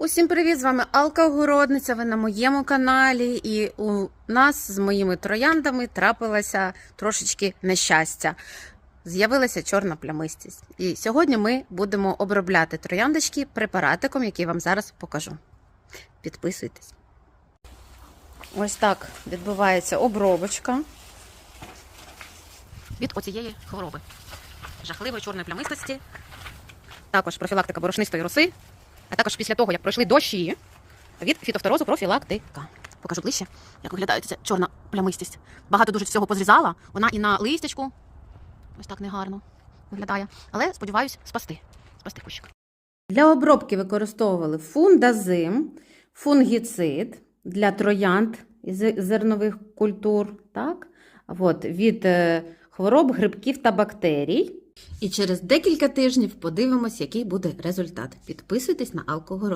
Усім привіт! З вами Алка Огородниця. Ви на моєму каналі, і у нас з моїми трояндами трапилося трошечки нещастя. З'явилася чорна плямистість. І сьогодні ми будемо обробляти трояндочки препаратиком, який вам зараз покажу. Підписуйтесь. Ось так відбувається обробочка від оцієї хвороби. Жахливої чорної плямистості. Також профілактика борошнистої роси. А також після того, як пройшли дощі від фітофторозу профілактика. Покажу ближче, як виглядає ця чорна плямистість. Багато дуже всього позрізала. Вона і на листячку. Ось так негарно виглядає. Але сподіваюсь, спасти. Спасти кущик. Для обробки використовували фундазим, фунгіцид для троянд зернових культур, так? От, від е, хвороб, грибків та бактерій. І через декілька тижнів подивимось, який буде результат. Підписуйтесь на алкогород.